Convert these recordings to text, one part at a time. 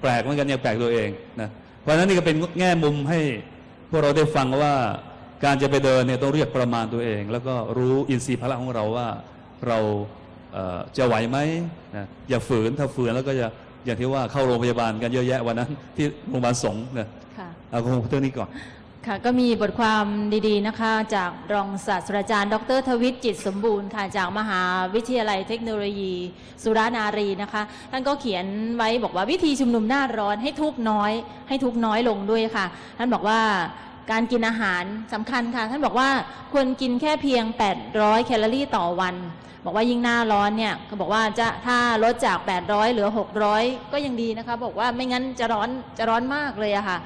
แปลกเหมือนกันเนี่ยแปลกตัวเองนะเพราะฉะนั้นนี่ก็เป็นแง่มุมให้พวกเราได้ฟังว่าการจะไปเดินเนี่ยต้องเรียกประมาณตัวเอง แล้วก็รู้อินทรีย์พละของเราว่าเราเอ่อจะไหวไหมนะอย่าฝืนถ้าฝืนแล้วก็จะอย่างที่ว่าเข้าโรงพยาบาลกันเยอะแยะวันนั้นที่โรงพยาบาลสงฆ์นะค่ะเอาคงเรื่องนี้ก่อน ค่ะก็มีบทความดีๆนะคะ จากรองศาสตราจารย์ ดรทวิทจิตสมบูรณ์ค่ะจากมหาวิทยาลัยเทคโนโลยี สุรานารีนะคะ ท่านก็เขียนไว้บอกว่าวิธีชุมนุมหน้าร้อนให้ทุกน้อย ให้ทุกน้อยลงด้วยค่ะ ท่านบอกว่าการกินอาหารสำคัญค่ะ ท่านบอกว่าควรกินแค่เพียง 800 แคลอรี่ต่อวัน บอกว่ายิ่งหน้าร้อนเนี่ยก็บอกว่าจะถ้าลดจาก 800 เหลือ 600 ก็ยังดีนะคะ บอกว่าไม่งั้นจะร้อนจะร้อนมากเลยอะค่ะ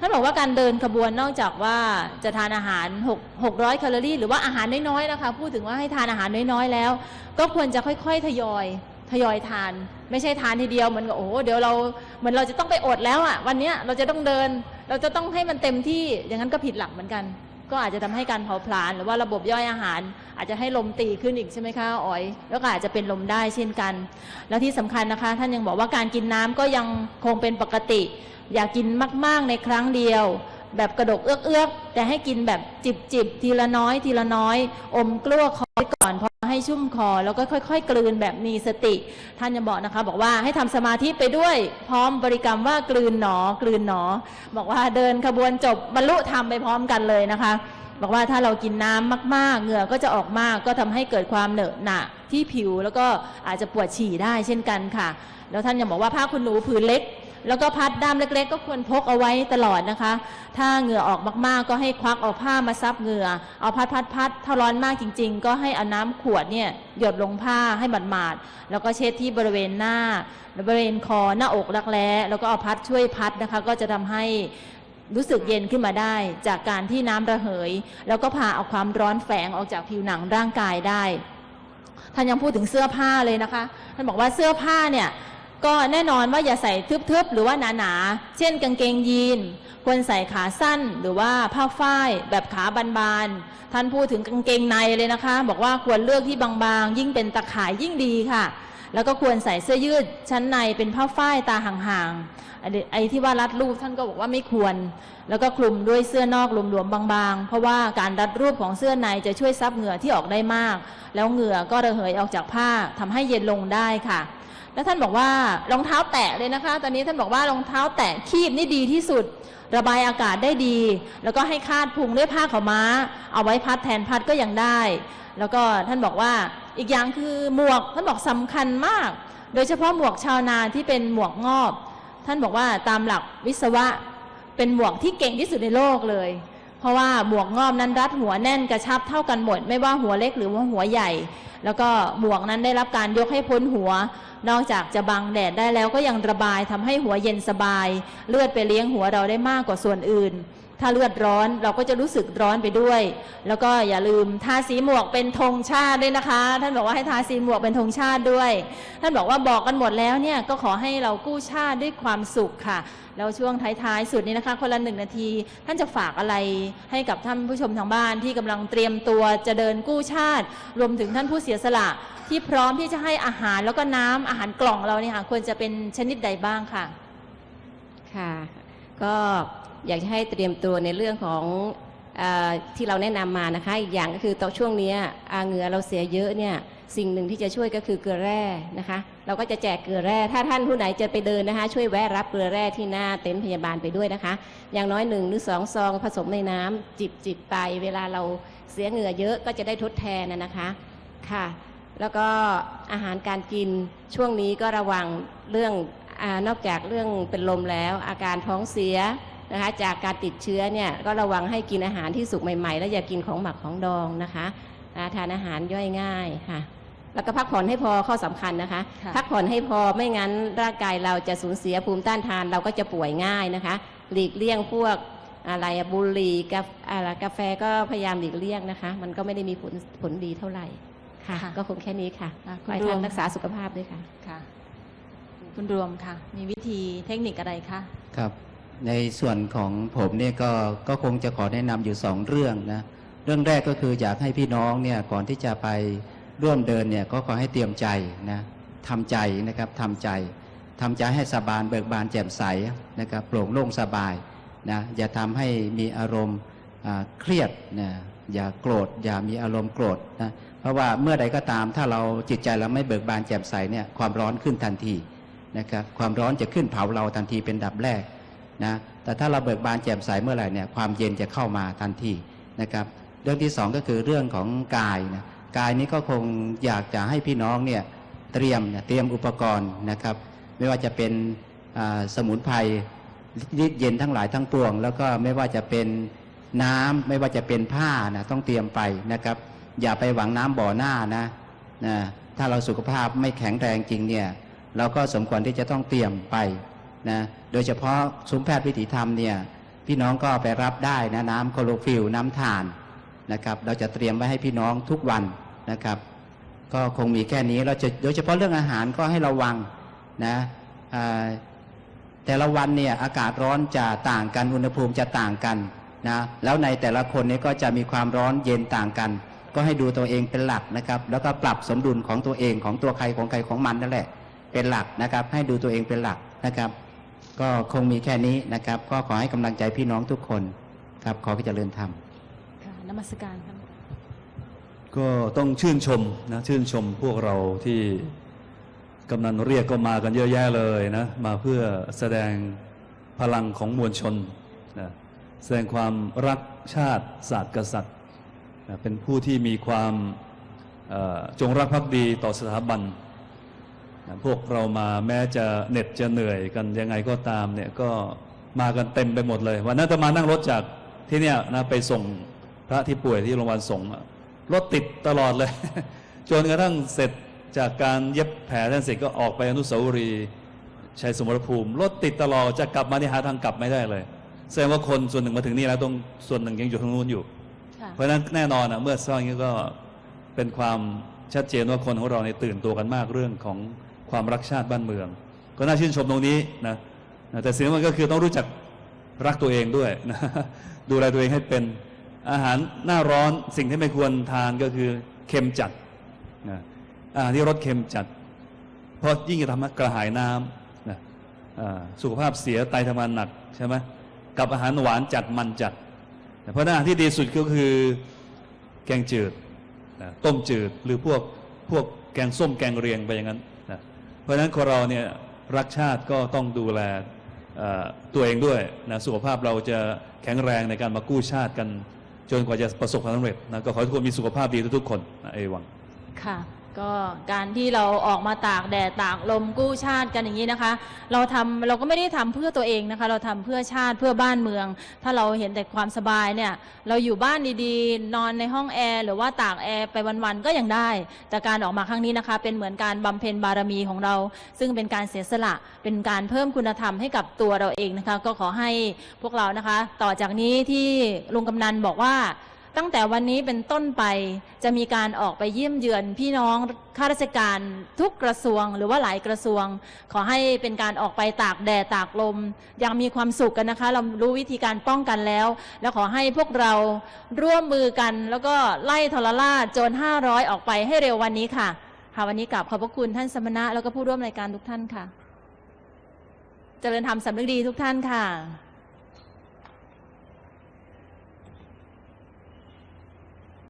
ท่านบอกว่าการเดินขบวนนอกจากว่าจะทานอาหาร6 600แคลอรี่ หรือว่าอาหารน้อยๆนะคะ พูดถึงว่าให้ทานอาหารน้อยๆแล้ว ก็ควรจะค่อยๆทยอยทยอยทาน ไม่ใช่ทานทีเดียวเหมือนกับโอ้โหเดี๋ยวเราเหมือนเราจะต้องไปอดแล้วอะวันเนี้ยเราจะต้องเดิน เราจะต้องให้มันเต็มที่อย่างนั้นก็ผิดหลักเหมือนกัน ก็อาจจะทำให้การเผาผลาญหรือว่าระบบย่อยอาหาร อาจจะให้ลมตีขึ้นอีกใช่ไหมคะอ๋อย แล้วก็อาจจะเป็นลมได้เช่นกัน แล้วที่สำคัญนะคะ ท่านยังบอกว่าการกินน้ำก็ยังคงเป็นปกติ อย่ากกินมาก ๆในครั้งเดียว แบบกระดกเอื้อกๆแต่ให้กินแบบจิบๆทีละน้อย ทีละน้อย อมกลั้วคอยก่อนพอ ให้ชุ่มคอ แล้วก็ค่อย ๆ กลืนแบบมีสติ ท่านยังบอกนะคะ บอกว่าให้ทำสมาธิไปด้วย พร้อมบริกรรมว่ากลืนหนอกลืนหนอ บอกว่าเดินขบวนจบบรรลุธรรมไปพร้อมกันเลยนะคะ บอกว่าถ้าเรากินน้ำมาก ๆ เหงื่อก็จะออกมาก ก็ทำให้เกิดความเหนอะหนะที่ผิวแล้วก็อาจจะปวดฉี่ได้เช่นกันค่ะ แล้วท่านยังบอกว่าผ้าคุณหนูผืนเล็ก แล้วก็พัดด้ามเล็ก ๆ ก็ควรพกเอาไว้ตลอดนะคะ ถ้าเหงื่อออกมากๆ ก็ให้ควักเอาผ้ามาซับเหงื่อ เอาพัดพัดพัดถ้าร้อนมากจริง ๆ ก็ให้เอาน้ำขวดเนี่ยหยดลงผ้าให้หมาดๆแล้วก็เช็ดที่บริเวณหน้าบริเวณคอหน้าอกรักแร้แล้วก็เอาพัดช่วยพัดนะคะ ก็จะทำให้รู้สึกเย็นขึ้นมาได้จากการที่น้ำระเหย แล้วก็พาเอาความร้อนแฝงออกจากผิวหนังร่างกายได้ ท่านยังพูดถึงเสื้อผ้าเลยนะคะ ท่านบอกว่าเสื้อผ้าเนี่ย ก็แน่นอนว่าอย่าใส่ทึบๆหรือว่าหนาๆ เช่นกางเกงยีน ควรใส่ขาสั้นหรือว่าผ้าฝ้ายแบบขาบานๆ ท่านพูดถึงกางเกงในเลยนะคะ บอกว่าควรเลือกที่บางๆ ยิ่งเป็นตะข่ายยิ่งดีค่ะ แล้วก็ควรใส่เสื้อยืดชั้นในเป็นผ้าฝ้ายตาห่างๆ ไอ้ไอ้ที่ว่ารัดรูปท่านก็บอกว่าไม่ควร แล้วก็คลุมด้วยเสื้อนอกหลวมๆบางๆ เพราะว่าการรัดรูปของเสื้อในจะช่วยซับเหงื่อที่ออกได้มาก แล้วเหงื่อก็ระเหยออกจากผ้าทำให้เย็นลงได้ค่ะ แล้วท่านบอกว่ารองเท้าแตะเลยนะคะ ตอนนี้ท่านบอกว่ารองเท้าแตะคีบนี่ดีที่สุด ระบายอากาศได้ดี แล้วก็ให้คาดพุงด้วยผ้าขาวม้า เอาไว้พัดแทนพัดก็ยังได้ แล้วก็ท่านบอกว่าอีกอย่างคือหมวกท่านบอกสำคัญมาก โดยเฉพาะหมวกชาวนาที่เป็นหมวกงอบ ท่านบอกว่าตามหลักวิศวะเป็นหมวกที่เก่งที่สุดในโลกเลย เพราะว่าบวกงอบนั้นรัดหัวแน่นกระชับเท่ากันหมด ไม่ว่าหัวเล็กหรือว่าหัวใหญ่ แล้วก็บวกนั้นได้รับการยกให้พ้นหัว นอกจากจะบังแดดได้แล้วก็ยังระบายทำให้หัวเย็นสบาย เลือดไปเลี้ยงหัวเราได้มากกว่าส่วนอื่น ถ้าเลือดร้อนเราก็จะรู้สึกร้อนไปด้วย แล้วก็อย่าลืมทาสีหมวกเป็นธงชาติด้วยนะคะ ท่านบอกว่าให้ทาสีหมวกเป็นธงชาติด้วย ท่านบอกว่าบอกกันหมดแล้วเนี่ยก็ขอให้เรากู้ชาติด้วยความสุขค่ะ แล้วช่วงท้ายๆ สุดนี้นะคะ คนละหนึ่งนาที ท่านจะฝากอะไรให้กับท่านผู้ชมทางบ้านที่กำลังเตรียมตัวจะเดินกู้ชาติ รวมถึงท่านผู้เสียสละที่พร้อมที่จะให้อาหารแล้วก็น้ำอาหารกล่องเราเนี่ยค่ะควรจะเป็นชนิดใดบ้างค่ะ ค่ะ ก็ อยากจะให้เตรียมตัวในเรื่องของอที่เราแนะนำมานะคะ อีกอย่างก็คือตอนช่วงนี้อาเหงื่อเราเสียเยอะเนี่ยสิ่งหนึ่งที่จะช่วยก็คือเกลือแร่นะคะ เราก็จะแจกเกลือแร่ ถ้าท่านผู้ไหนจะไปเดินนะคะ ช่วยแวะรับเกลือแร่ที่หน้าเต็นท์พยาบาลไปด้วยนะคะ อย่างน้อยหนึ่งหรือสองซองผสมในน้ำจิบจิบไป เวลาเราเสียเหงื่อเยอะก็จะได้ทดแทนนะคะค่ะ แล้วก็อาหารการกินช่วงนี้ก็ระวังเรื่องอนอกจากเรื่องเป็นลมแล้ว อาการท้องเสีย นะคะจากการติดเชื้อเนี่ยก็ระวังให้กินอาหารที่สุกใหม่ๆ แล้วอย่ากินของหมักของดองนะคะอ่าทานอาหารย่อยง่ายค่ะ แล้วก็พักผ่อนให้พอข้อสำคัญนะคะค่ะพักผ่อนให้พอไม่งั้นร่างกายเราจะสูญเสียภูมิต้านทานเราก็จะป่วยง่ายนะคะ หลีกเลี่ยงพวกอะไรอะบุหรี่กาแฟอะไรกาแฟก็พยายามหลีกเลี่ยงนะคะ มันก็ไม่ได้มีผลผลดีเท่าไหร่ค่ะค่ะก็คงแค่นี้ค่ะอะขคุอณให้รวท่ามนรักษาสุขภาพด้วยค่ะค่ะ คุณรวมค่ะ มีวิธีเทคนิคอะไรคะครับ ในส่วนของผมเนี่ยก็ก็คงจะขอแนะนำอยู่สองเรื่องนะเรื่องแรกก็คืออยากให้พี่น้องเนี่ยก่อนที่จะไปร่วมเดินเนี่ยก็ขอให้เตรียมใจนะทำใจนะครับทำใจทำใจให้สบายเบิกบานแจ่มใสนะครับโปร่งโล่งสบายนะอย่าทำให้มีอารมณ์เครียดนะอย่าโกรธ อย่ามีอารมณ์โกรธนะเพราะว่าเมื่อใดก็ตามถ้าเราจิตใจเราไม่เบิกบานแจ่มใสเนี่ยความร้อนขึ้นทันทีนะครับความร้อนจะขึ้นเผาเราทันทีเป็นดับแรก นะแต่ถ้าเราเบิกบานแจ่มใสเมื่อไหร่เนี่ยความเย็นจะเข้ามาทันทีนะครับ เรื่องที่สองก็คือเรื่องของกายนะกายนี้ก็คงอยากจะให้พี่น้องเนี่ยเตรียมเตรียมอุปกรณ์นะครับ ไม่ว่าจะเป็นสมุนไพรเย็นทั้งหลายทั้งปวง แล้วก็ไม่ว่าจะเป็นน้ำไม่ว่าจะเป็นผ้านะต้องเตรียมไปนะครับ อย่าไปหวังน้ำบ่อหน้านะนะถ้าเราสุขภาพไม่แข็งแรงจริงเนี่ยเราก็สมควรที่จะต้องเตรียมไป นะโดยเฉพาะซุ้มแพทย์วิถีธรรมเนี่ยพี่น้องก็ไปรับได้นะน้ำโคโลฟิลน้ำถ่านนะครับ เราจะเตรียมไว้ให้พี่น้องทุกวันนะครับ ก็คงมีแค่นี้เราจะโดยเฉพาะเรื่องอาหารก็ให้ระวังนะแต่ละวันเนี่ยอากาศร้อนจะต่างกันอุณหภูมิจะต่างกันนะแล้วในแต่ละคนเนี่ยก็จะมีความร้อนเย็นต่างกัน ก็ให้ดูตัวเองเป็นหลักนะครับ แล้วก็ปรับสมดุลของตัวเองของตัวใครของใครของมันนั่นแหละ เป็นหลักนะครับ ให้ดูตัวเองเป็นหลักนะครับ ก็คงมีแค่นี้นะครับ ก็ขอให้กำลังใจพี่น้องทุกคนครับ ขอให้เจริญธรรมค่ะนมัสการครับก็ต้องชื่นชมนะชื่นชมพวกเราที่กำนันเรียกก็มากันเยอะแยะเลยนะมาเพื่อแสดงพลังของมวลชนนะแสดงความรักชาติศาสตร์กษัตริย์นะเป็นผู้ที่มีความเอ่อจงรักภักดีต่อสถาบันนะ พวกเรามาแม้จะเหน็ดจะเหนื่อยกันยังไงก็ตามเนี่ยก็มากันเต็มไปหมดเลย วันนั้นจะมานั่งรถจากที่เนี่ยนะไปส่งพระที่ป่วยที่โรงพยาบาลสงฆ์อะรถติดตลอดเลย จนกระทั่งเสร็จจากการเย็บแผลท่านเสร็จก็ออกไปอนุสาวรีย์ชัยสมรภูมิรถติดตลอดจะกลับมานี่หาทางกลับไม่ได้เลย แสดงว่าคนส่วนหนึ่งมาถึงนี่แล้วตรงส่วนหนึ่งยังอยู่ทางนู้นอยู่ค่ะเพราะฉะนั้นแน่นอนอะเมื่อสร้างอย่างนี้ก็เป็นความชัดเจนว่าคนของเราในยตื่นตัวกันมากเรื่องของ ความรักชาติบ้านเมือง ก็น่าชื่นชมตรงนี้นะแต่สิ่งมันก็คือต้องรู้จักรักตัวเองด้วยนะดูแลตัวเองให้เป็นอาหารหน้าร้อนสิ่งที่ไม่ควรทานก็คือเค็มจัดนะอาหารที่รสเค็มจัด เพราะยิ่งจะทำให้กระหายน้ำนะสุขภาพเสียไตทำงานหนักใช่ไหมกับอาหารหวานจัดมันจัด เพราะฉะนั้นอาหารที่ดีสุดก็คือแกงจืดนะต้มจืดหรือพวกพวกแกงส้มแกงเรียงไปอย่างนั้น ราะฉะนั้นคนเราเนี่ยรักชาติก็ต้องดูแลตัวเองด้วยนะสุขภาพเราจะแข็งแรงในการมากู้ชาติกัน จนกว่าจะประสบความสำเร็จนะก็ขอให้ทุกคนมีสุขภาพดีทุกๆคนนะเอวังค่ะ ก็การที่เราออกมาตากแดดตากลมกู้ชาติกันอย่างนี้นะคะ เราทำเราก็ไม่ได้ทำเพื่อตัวเองนะคะ เราทำเพื่อชาติเพื่อบ้านเมือง ถ้าเราเห็นแต่ความสบายเนี่ย เราอยู่บ้านดีๆ นอนในห้องแอร์หรือว่าตากแอร์ไปวันๆก็ยังได้ แต่การออกมาครั้งนี้นะคะ เป็นเหมือนการบำเพ็ญบารมีของเรา ซึ่งเป็นการเสียสละเป็นการเพิ่มคุณธรรมให้กับตัวเราเองนะคะ ก็ขอให้พวกเรานะคะ ต่อจากนี้ที่ลุงกำนันบอกว่า ตั้งแต่วันนี้เป็นต้นไปจะมีการออกไปเยี่ยมเยือนพี่น้องข้าราชการทุกกระทรวงหรือว่าหลายกระทรวง ขอให้เป็นการออกไปตากแดดตากลมย่างมีความสุขกันนะคะ เรารู้วิธีการป้องกันแล้ว แล้วขอให้พวกเราร่วมมือกัน แล้วก็ไล่ทรราโจร500 ออกไปให้เร็ววันนี้ค่ะค่ะวันนี้กลับขอบพระคุณท่านสมณะแล้วก็ผู้ร่วมรายการทุกท่านค่ะ เจริญธรรมสำนึกดีทุกท่านค่ะ